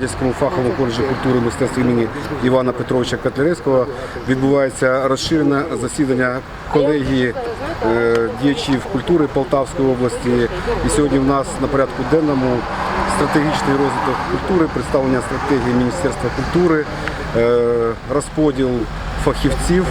Гадяцькому фаховому коледжі культури мистецтв імені Івана Петровича Котляревського відбувається розширене засідання колегії е, діячів культури Полтавської області. І сьогодні в нас на порядку денному стратегічний розвиток культури, представлення стратегії Міністерства культури, е, розподіл фахівців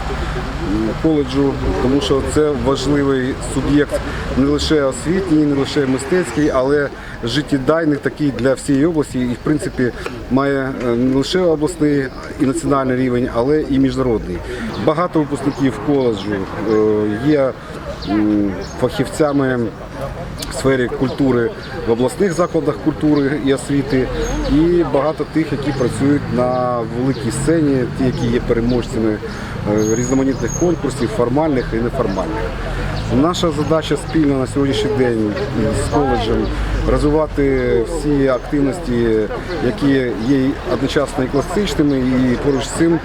коледжу, тому що це важливий суб'єкт не лише освітній, не лише мистецький, але життєдайний такий для всієї області і в принципі має е, не лише обласний і національний рівень, але і міжнародний. Багато випускників коледжу е, є фахівцями в сфері культури в обласних закладах культури і освіти, і багато тих, які працюють на великій сцені, ті, які є переможцями е, різноманітних конкурсів, формальних і неформальних. Наша задача спільна на сьогоднішній день з коледжем розвивати всі активності, які є одночасно і класичними, і поруч з цим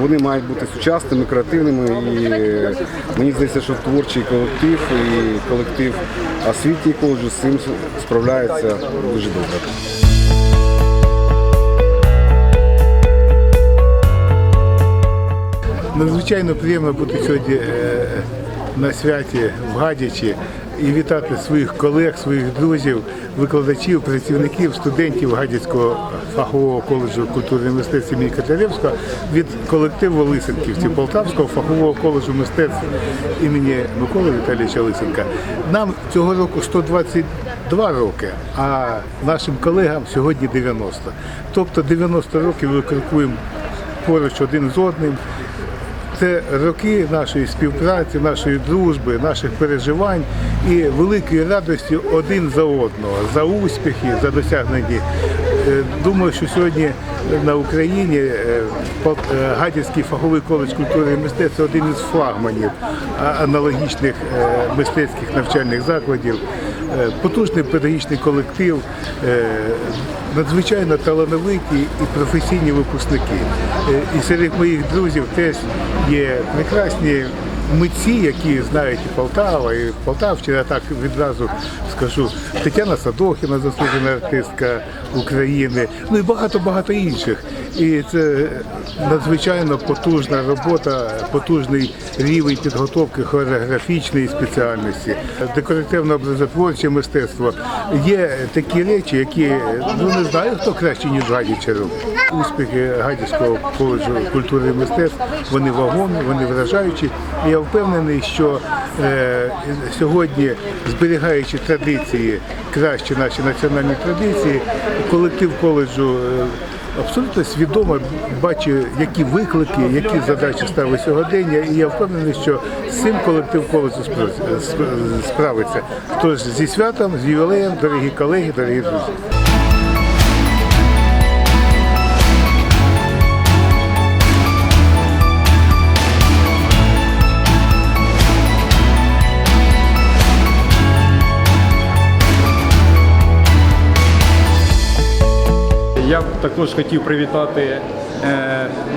вони мають бути сучасними, креативними. І мені здається, що творчий колектив і колектив освітній коледжу з цим справляється дуже добре. Надзвичайно приємно бути сьогодні е, на святі в Гадячі і вітати своїх колег, своїх друзів, викладачів, працівників, студентів Гадяцького фахового коледжу культури і мистецтв імені Котляревського від колективу Лисенківців Полтавського фахового коледжу мистецтв імені Миколи Віталійовича Лисенка. Нам цього року 122 роки, а нашим колегам сьогодні 90. Тобто 90 років ми крокуємо поруч один з одним. Це роки нашої співпраці, нашої дружби, наших переживань і великої радості один за одного, за успіхи, за досягнені. Е, Думаю, що сьогодні на Україні е, е, фаховий коледж культури і мистецтв це один із флагманів аналогічних мистецьких навчальних закладів. Е, Потужний педагогічний колектив, е, надзвичайно талановиті і професійні випускники. Е, І серед моїх друзів теж є прекрасні митці, які знають Полтава, і Полтавщина, так відразу скажу. Тетяна Садохіна, заслужена артистка України, ну і багато-багато інших. І це надзвичайно потужна робота, потужний рівень підготовки хореографічної спеціальності, декоративно-образотворче мистецтво. Є такі речі, які ну не знаю, хто краще, ніж Гадяча робить. Успіхи Гадяцького коледжу культури і мистецтв вони вагомі, вони вражаючі. І я впевнений, що е, сьогодні, зберігаючи традиції, кращі наші національні традиції, колектив коледжу. е, Абсолютно свідомо бачу, які виклики, які задачі ставить сьогодення, і я впевнений, що з цим колектив коледжу спра- справиться. Тож зі святом, з ювілеєм, дорогі колеги, дорогі друзі. Також хотів привітати е,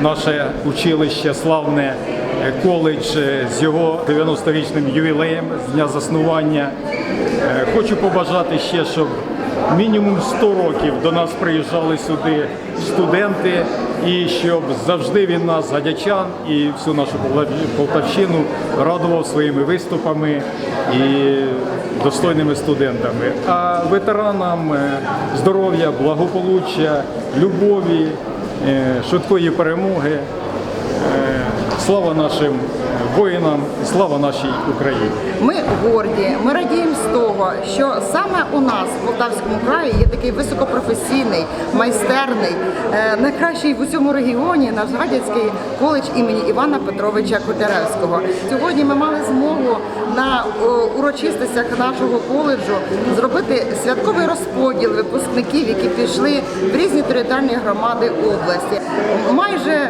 наше училище славне е, коледж е, з його 90-річним ювілеєм з дня заснування. Хочу побажати ще, щоб мінімум 100 років до нас приїжджали сюди студенти, і щоб завжди він нас, гадячан і всю нашу Полтавщину радував своїми виступами і достойними студентами. А ветеранам е, здоров'я, благополуччя, любові, е, швидкої перемоги. Е, Слава нашим воїнам, слава нашій Україні. Ми горді, ми радіємо з того, що саме у нас в Полтавському краї є такий високопрофесійний, майстерний, е, найкращий в усьому регіоні наш Гадяцький коледж імені Івана Петровича Котляревського. Сьогодні ми мали змогу на е, урочистостях нашого коледжу зробити святковий розподіл випускників, які пішли в різні територіальні громади області. Майже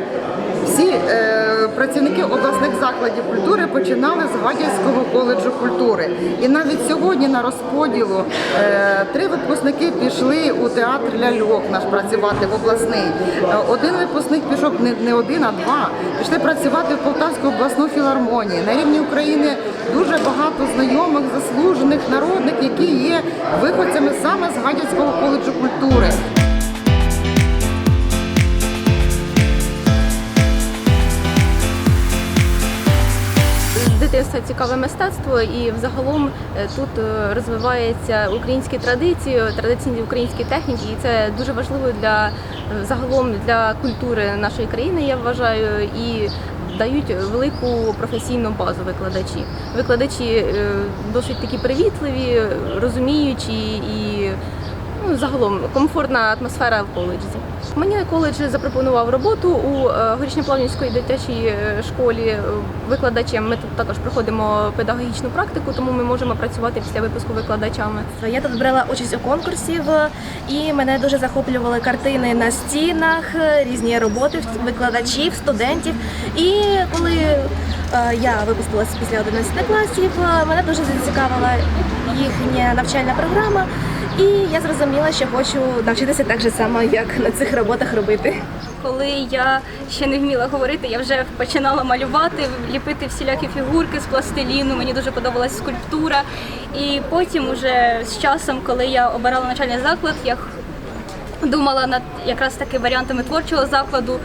всі е, працівники обласних закладів культури починали з Гадяцького коледжу культури. І навіть сьогодні на розподілу е, три випускники пішли у театр ляльок наш працювати в обласний. Е, один випускник пішов не, один, а два. Пішли працювати в Полтавську обласну філармонію. На рівні України дуже багато знайомих, заслужених народних, які є виходцями саме з Гадяцького коледжу культури. Цікаве мистецтво, і взагалом е, тут е, розвивається українські традиції, традиційні українські техніки, і це дуже важливо для е, загалом для культури нашої країни, я вважаю, і дають велику професійну базу викладачі. Викладачі досить такі привітливі, розуміючі і ну, загалом комфортна атмосфера в коледжі. Мені коледж запропонував роботу у е, Горішньоплавнівської дитячій е, школі е, викладачем. Ми тут також проходимо педагогічну практику, тому ми можемо працювати після випуску викладачами. Я тут брала участь у конкурсі і мене дуже захоплювали картини на стінах, різні роботи викладачів, студентів. І коли я випустилася після 11 класів, мене дуже зацікавила їхня навчальна програма. І я зрозуміла, що хочу навчитися так же само, як на цих роботах робити. Коли я ще не вміла говорити, я вже починала малювати, ліпити всілякі фігурки з пластиліну. Мені дуже подобалась скульптура. І потім, уже з часом, коли я обирала навчальний заклад, я думала над якраз таки варіантами творчого закладу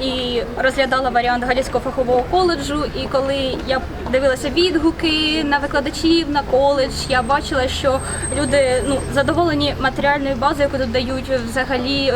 і розглядала варіант Галіцького фахового коледжу. І коли я дивилася відгуки на викладачів на коледж, я бачила, що люди ну задоволені матеріальною базою, яку тут дають взагалі.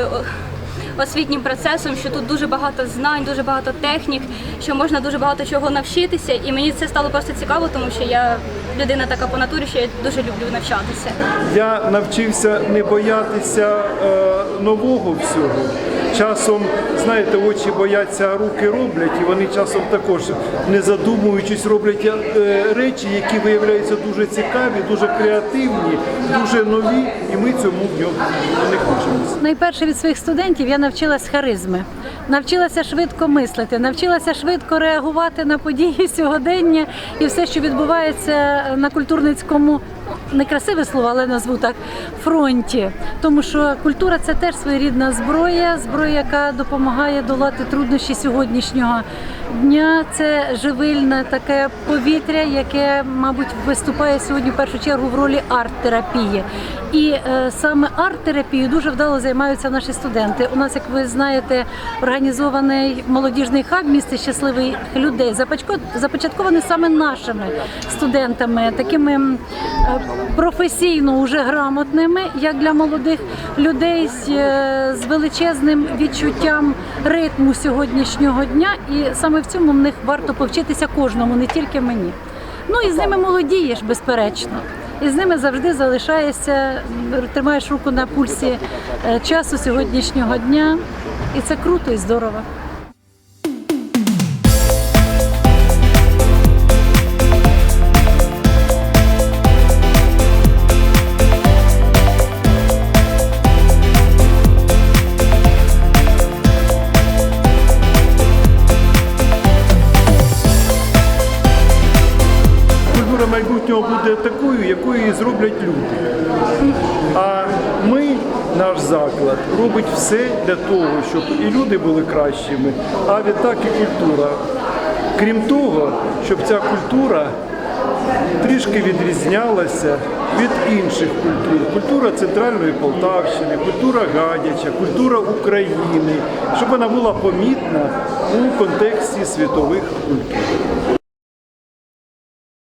Освітнім процесом, що тут дуже багато знань, дуже багато технік, що можна дуже багато чого навчитися. І мені це стало просто цікаво, тому що я людина така по натурі, що я дуже люблю навчатися. Я навчився не боятися е, нового всього. Часом, знаєте, очі бояться, руки роблять, і вони часом також, не задумуючись, роблять е, речі, які виявляються дуже цікаві, дуже креативні, дуже нові, і ми цьому в ньому не хочемо. Найперше від своїх студентів я навчилась харизми, навчилася швидко мислити, навчилася швидко реагувати на події сьогодення і все, що відбувається на культурницькому. Некрасиве слово, але назву так фронті. Тому що культура це теж своєрідна зброя, зброя, яка допомагає долати труднощі сьогоднішнього дня. Це живильне таке повітря, яке, мабуть, виступає сьогодні в першу чергу в ролі арт-терапії. І е, саме арт-терапією дуже вдало займаються наші студенти. У нас, як ви знаєте, організований молодіжний хаб місце щасливих людей. Започаткований саме нашими студентами, такими е, професійно уже грамотними, як для молодих людей з, е, з величезним відчуттям ритму сьогоднішнього дня. І саме в цьому в них варто повчитися кожному, не тільки мені. Ну і з ними молодієш, безперечно. І з ними завжди залишаєшся, тримаєш руку на пульсі е, часу сьогоднішнього дня. І це круто і здорово. Буде такою, якою її зроблять люди. А ми, наш заклад, робить все для того, щоб і люди були кращими, а відтак і культура. Крім того, щоб ця культура трішки відрізнялася від інших культур. Культура центральної Полтавщини, культура Гадяча, культура України, щоб вона була помітна у контексті світових культур.